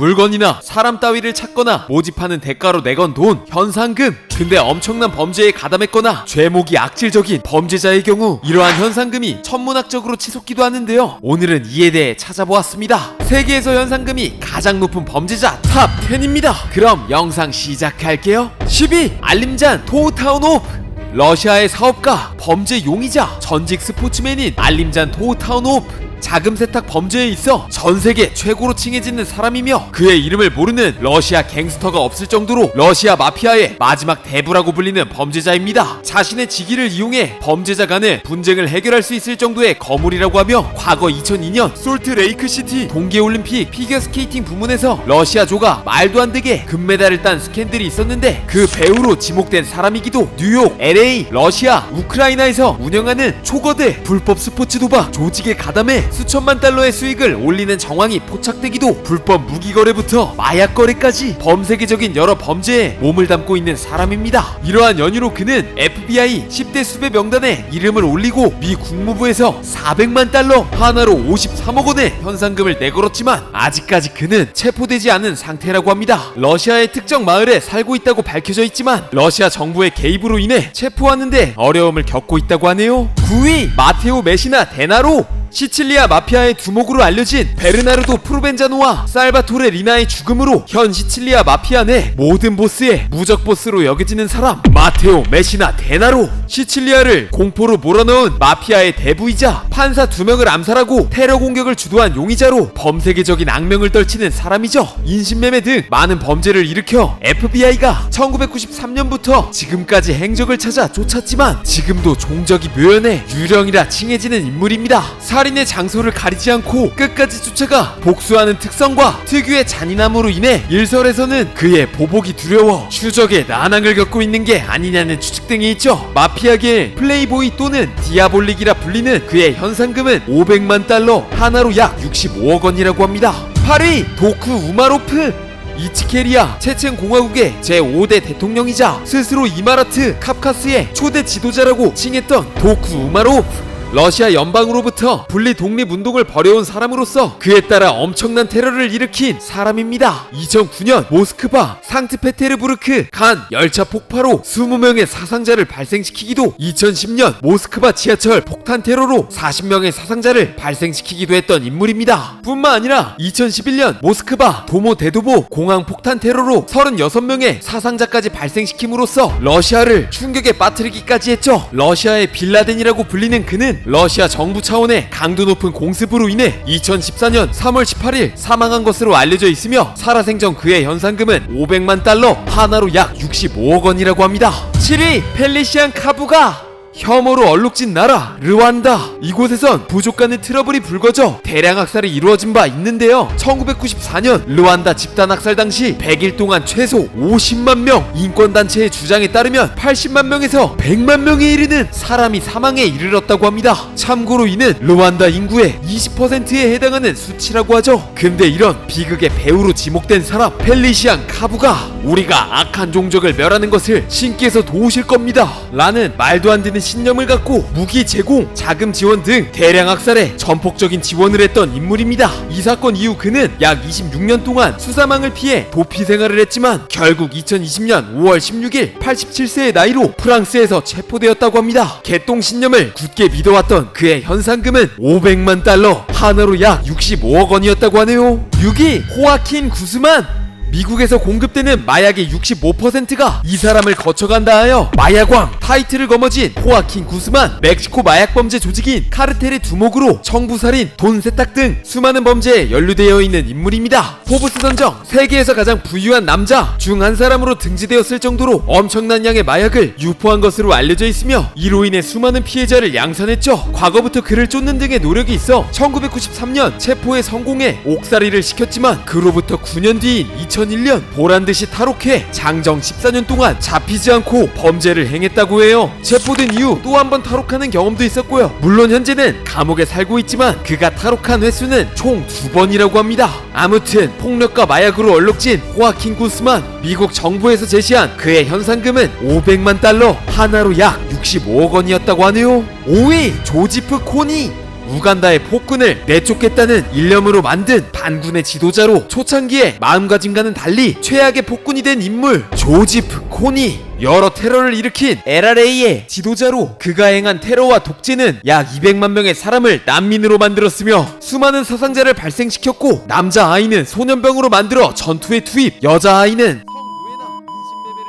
물건이나 사람 따위를 찾거나 모집하는 대가로 내건 돈, 현상금. 근데 엄청난 범죄에 가담했거나 죄목이 악질적인 범죄자의 경우 이러한 현상금이 천문학적으로 치솟기도 하는데요. 오늘은 이에 대해 찾아보았습니다. 세계에서 현상금이 가장 높은 범죄자 탑 10입니다. 그럼 영상 시작할게요. 10위 알림잔 토우타운 오프 러시아의 사업가, 범죄 용의자, 전직 스포츠맨인 알림잔 토우타우노프 자금 세탁 범죄에 있어 전 세계 최고로 칭해지는 사람이며 그의 이름을 모르는 러시아 갱스터가 없을 정도로 러시아 마피아의 마지막 대부라고 불리는 범죄자입니다. 자신의 직위를 이용해 범죄자 간의 분쟁을 해결할 수 있을 정도의 거물이라고 하며 과거 2002년 솔트 레이크 시티 동계올림픽 피겨스케이팅 부문에서 러시아조가 말도 안 되게 금메달을 딴 스캔들이 있었는데 그 배우로 지목된 사람이기도 뉴욕, LA, 러시아, 우크라이나에서 운영하는 초거대 불법 스포츠 도박 조직에 가담해 수천만 달러의 수익을 올리는 정황이 포착되기도 불법 무기 거래부터 마약 거래까지 범세계적인 여러 범죄에 몸을 담고 있는 사람입니다. 이러한 연유로 그는 FBI 10대 수배 명단에 이름을 올리고 미 국무부에서 400만 달러 하나로 53억 원의 현상금을 내걸었지만 아직까지 그는 체포되지 않은 상태라고 합니다. 러시아의 특정 마을에 살고 있다고 밝혀져 있지만 러시아 정부의 개입으로 인해 체포하는데 어려움을 겪고 있다고 하네요. 9위. 마테오 메시나 데나로 시칠리아 마피아의 두목으로 알려진 베르나르도 프로벤자노와 살바토레 리나의 죽음으로 현 시칠리아 마피아 내 모든 보스의 무적 보스로 여겨지는 사람 마테오 메시나 데나로 시칠리아를 공포로 몰아넣은 마피아의 대부이자 판사 두 명을 암살하고 테러 공격을 주도한 용의자로 범세계적인 악명을 떨치는 사람이죠. 인신매매 등 많은 범죄를 일으켜 FBI가 1993년부터 지금까지 행적을 찾아 쫓았지만 지금도 종적이 묘연해 유령이라 칭해지는 인물입니다 살인의 장소를 가리지 않고 끝까지 쫓아가 복수하는 특성과 특유의 잔인함으로 인해 일설에서는 그의 보복이 두려워 추적의 난항을 겪고 있는 게 아니냐는 추측 등이 있죠. 마피아계의 플레이보이 또는 디아볼릭이라 불리는 그의 현상금은 500만 달러, 하나로 약 65억 원이라고 합니다. 8위 도쿠 우마로프 이치케리아 체첸 공화국의 제5대 대통령이자 스스로 이마라트 카프카스의 초대 지도자라고 칭했던 도쿠 우마로프 러시아 연방으로부터 분리 독립 운동을 벌여온 사람으로서 그에 따라 엄청난 테러를 일으킨 사람입니다. 2009년 모스크바 상트페테르부르크 간 열차 폭파로 20명의 사상자를 발생시키기도 2010년 모스크바 지하철 폭탄 테러로 40명의 사상자를 발생시키기도 했던 인물입니다. 뿐만 아니라 2011년 모스크바 도모 대도보 공항 폭탄 테러로 36명의 사상자까지 발생시킴으로써 러시아를 충격에 빠뜨리기까지 했죠. 러시아의 빌라덴이라고 불리는 그는 러시아 정부 차원의 강도 높은 공습으로 인해 2014년 3월 18일 사망한 것으로 알려져 있으며 살아생전 그의 현상금은 500만 달러, 하나로 약 65억 원이라고 합니다. 7위 펠리시안 카부가 혐오로 얼룩진 나라 르완다. 이곳에선 부족 간의 트러블이 불거져 대량 학살이 이루어진 바 있는데요. 1994년 르완다 집단 학살 당시 100일 동안 최소 50만 명 인권단체의 주장에 따르면 80만 명에서 100만 명에 이르는 사람이 사망에 이르렀다고 합니다. 참고로 이는 르완다 인구의 20%에 해당하는 수치라고 하죠. 근데 이런 비극의 배우로 지목된 사람 펠리시안 카부가 우리가 악한 종족을 멸하는 것을 신께서 도우실 겁니다 라는 말도 안 되는 신념을 갖고 무기 제공, 자금 지원 등 대량 학살에 전폭적인 지원을 했던 인물입니다. 이 사건 이후 그는 약 26년 동안 수사망을 피해 도피 생활을 했지만 결국 2020년 5월 16일 87세의 나이로 프랑스에서 체포되었다고 합니다. 개똥 신념을 굳게 믿어왔던 그의 현상금은 500만 달러, 하나로 약 65억 원이었다고 하네요. 6위 호아킨 구스만 미국에서 공급되는 마약의 65%가 이 사람을 거쳐간다 하여 마약왕 타이틀을 거머쥔 호아킨 구스만 멕시코 마약 범죄 조직인 카르텔의 두목으로 청부살인, 돈 세탁 등 수많은 범죄에 연루되어 있는 인물입니다. 포브스 선정 세계에서 가장 부유한 남자 중 한 사람으로 등재되었을 정도로 엄청난 양의 마약을 유포한 것으로 알려져 있으며 이로 인해 수많은 피해자를 양산했죠. 과거부터 그를 쫓는 등의 노력이 있어 1993년 체포에 성공해 옥살이를 시켰지만 그로부터 9년 뒤인 2001년 보란듯이 탈옥해 장정 14년 동안 잡히지 않고 범죄를 행했다고 해요. 체포된 이후 또 한 번 탈옥하는 경험도 있었고요. 물론 현재는 감옥에 살고 있지만 그가 탈옥한 횟수는 총 두 번이라고 합니다. 아무튼 폭력과 마약으로 얼룩진 호아킨 구스만 미국 정부에서 제시한 그의 현상금은 500만 달러 하나로 약 65억 원이었다고 하네요. 5위 조지프 코니 우간다의 폭군을 내쫓겠다는 일념으로 만든 반군의 지도자로 초창기에 마음가짐과는 달리 최악의 폭군이 된 인물 조지프 코니. 여러 테러를 일으킨 LRA의 지도자로 그가 행한 테러와 독재는 약 200만 명의 사람을 난민으로 만들었으며 수많은 사상자를 발생시켰고 남자 아이는 소년병으로 만들어 전투에 투입 여자 아이는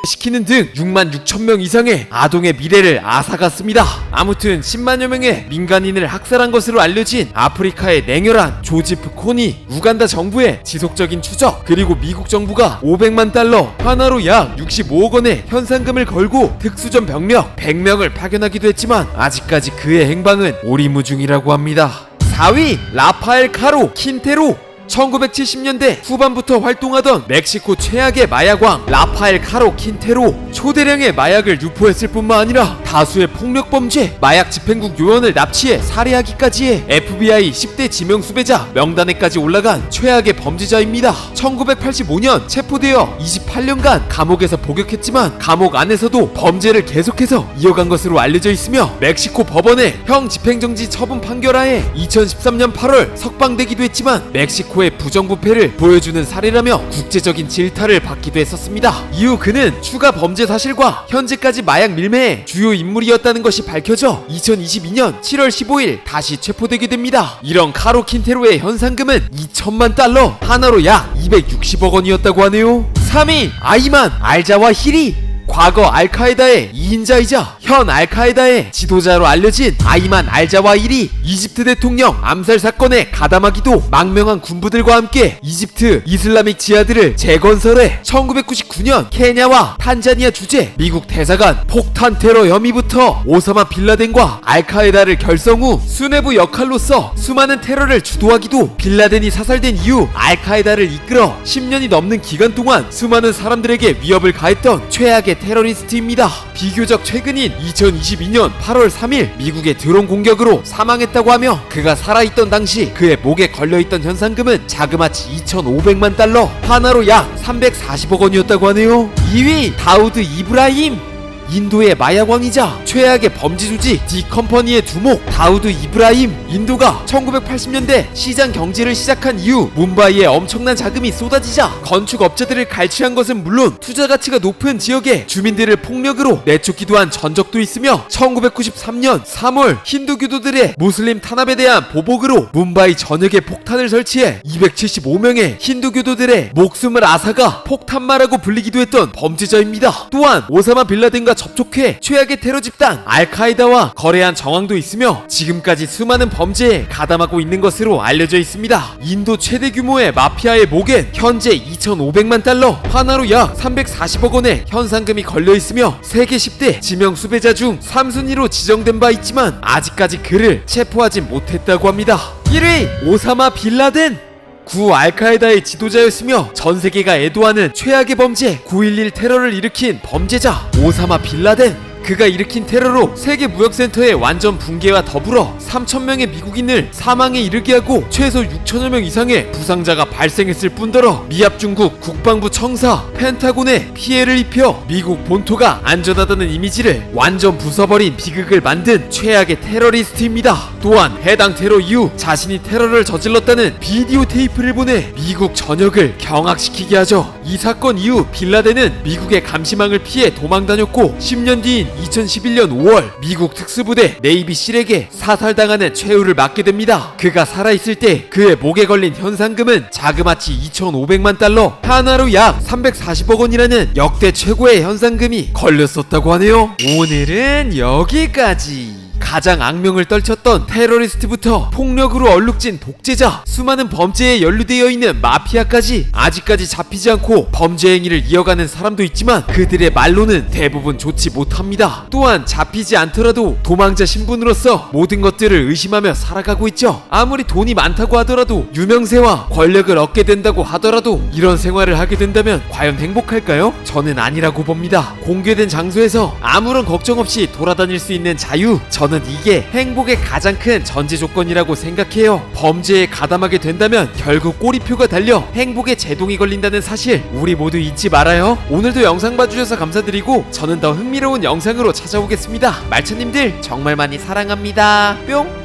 시키는 등 6만 6천 명 이상의 아동의 미래를 앗아갔습니다. 아무튼 10만여 명의 민간인을 학살한 것으로 알려진 아프리카의 냉혈한 조지프 콘이 우간다 정부의 지속적인 추적 그리고 미국 정부가 500만 달러 하나로 약 65억 원의 현상금을 걸고 특수전 병력 100명을 파견하기도 했지만 아직까지 그의 행방은 오리무중이라고 합니다. 4위 라파엘 카로 킨테로 1970년대 후반부터 활동하던 멕시코 최악의 마약왕 라파엘 카로 킨테로 초대량의 마약을 유포했을 뿐만 아니라 다수의 폭력 범죄, 마약 집행국 요원을 납치해 살해하기까지 해 FBI 10대 지명 수배자 명단에까지 올라간 최악의 범죄자입니다. 1985년 체포되어 28년간 감옥에서 복역했지만 감옥 안에서도 범죄를 계속해서 이어간 것으로 알려져 있으며 멕시코 법원에 형 집행정지 처분 판결하에 2013년 8월 석방되기도 했지만 멕시코 의 부정부패를 보여주는 사례라며 국제적인 질타를 받기도 했었습니다. 이후 그는 추가 범죄 사실과 현재까지 마약 밀매의 주요 인물이었다는 것이 밝혀져 2022년 7월 15일 다시 체포되게 됩니다. 이런 카로 킨테로의 현상금은 2천만 달러, 하나로 약 260억 원이었다고 하네요. 3위 아이만 알자와 히리 과거 알카에다의 2인자이자 현 알카에다의 지도자로 알려진 아이만 알자와일이 이집트 대통령 암살 사건에 가담하기도 망명한 군부들과 함께 이집트 이슬라믹 지하들을 재건설해 1999년 케냐와 탄자니아 주재 미국 대사관 폭탄 테러 혐의부터 오사마 빌라덴과 알카에다를 결성 후 수뇌부 역할로서 수많은 테러를 주도하기도 빌라덴이 사살된 이후 알카에다를 이끌어 10년이 넘는 기간 동안 수많은 사람들에게 위협을 가했던 최악의 테러리스트입니다. 비교적 최근인 2022년 8월 3일 미국의 드론 공격으로 사망했다고 하며 그가 살아있던 당시 그의 목에 걸려있던 현상금은 자그마치 2,500만 달러 하나로 약 340억 원이었다고 하네요. 2위 다우드 이브라힘 인도의 마약왕이자 최악의 범죄 조직 디컴퍼니의 두목 다우드 이브라임 인도가 1980년대 시장 경제를 시작한 이후 뭄바이에 엄청난 자금이 쏟아지자 건축업자들을 갈취한 것은 물론 투자 가치가 높은 지역에 주민들을 폭력으로 내쫓기도 한 전적도 있으며 1993년 3월 힌두교도들의 무슬림 탄압에 대한 보복으로 뭄바이 전역에 폭탄을 설치해 275명의 힌두교도들의 목숨을 앗아가 폭탄마라고 불리기도 했던 범죄자입니다. 또한 오사마 빌라덴과 접촉해 최악의 테러 집단 알카에다와 거래한 정황도 있으며 지금까지 수많은 범죄에 가담하고 있는 것으로 알려져 있습니다. 인도 최대 규모의 마피아의 목엔 현재 2,500만 달러, 하나로 약 340억 원의 현상금이 걸려 있으며 세계 10대 지명 수배자 중 3순위로 지정된 바 있지만 아직까지 그를 체포하지 못했다고 합니다. 1위 오사마 빌라덴 구 알카에다의 지도자였으며 전 세계가 애도하는 최악의 범죄 9.11 테러를 일으킨 범죄자 오사마 빌라덴 그가 일으킨 테러로 세계 무역센터의 완전 붕괴와 더불어 3천명의 미국인을 사망에 이르게 하고 최소 6천여 명 이상의 부상자가 발생했을 뿐더러 미합 중국 국방부 청사 펜타곤에 피해를 입혀 미국 본토가 안전하다는 이미지를 완전 부숴버린 비극을 만든 최악의 테러리스트입니다. 또한 해당 테러 이후 자신이 테러를 저질렀다는 비디오 테이프를 보내 미국 전역을 경악시키게 하죠. 이 사건 이후 빌라덴은 미국의 감시망을 피해 도망 다녔고 10년 뒤인 2011년 5월 미국 특수부대 네이비 실에게 사살당하는 최후를 맞게 됩니다. 그가 살아있을 때 그의 목에 걸린 현상금은 자그마치 2,500만 달러, 하나로 약 340억 원이라는 역대 최고의 현상금이 걸렸었다고 하네요. 오늘은 여기까지. 가장 악명을 떨쳤던 테러리스트부터 폭력으로 얼룩진 독재자, 수많은 범죄에 연루되어 있는 마피아까지 아직까지 잡히지 않고 범죄 행위를 이어가는 사람도 있지만 그들의 말로는 대부분 좋지 못합니다. 또한 잡히지 않더라도 도망자 신분으로서 모든 것들을 의심하며 살아가고 있죠. 아무리 돈이 많다고 하더라도 유명세와 권력을 얻게 된다고 하더라도 이런 생활을 하게 된다면 과연 행복할까요? 저는 아니라고 봅니다. 공개된 장소에서 아무런 걱정 없이 돌아다닐 수 있는 자유, 저는 이게 행복의 가장 큰 전제 조건이라고 생각해요. 범죄에 가담하게 된다면 결국 꼬리표가 달려 행복의 제동이 걸린다는 사실 우리 모두 잊지 말아요. 오늘도 영상 봐주셔서 감사드리고 저는 더 흥미로운 영상으로 찾아오겠습니다. 말차님들 정말 많이 사랑합니다. 뿅!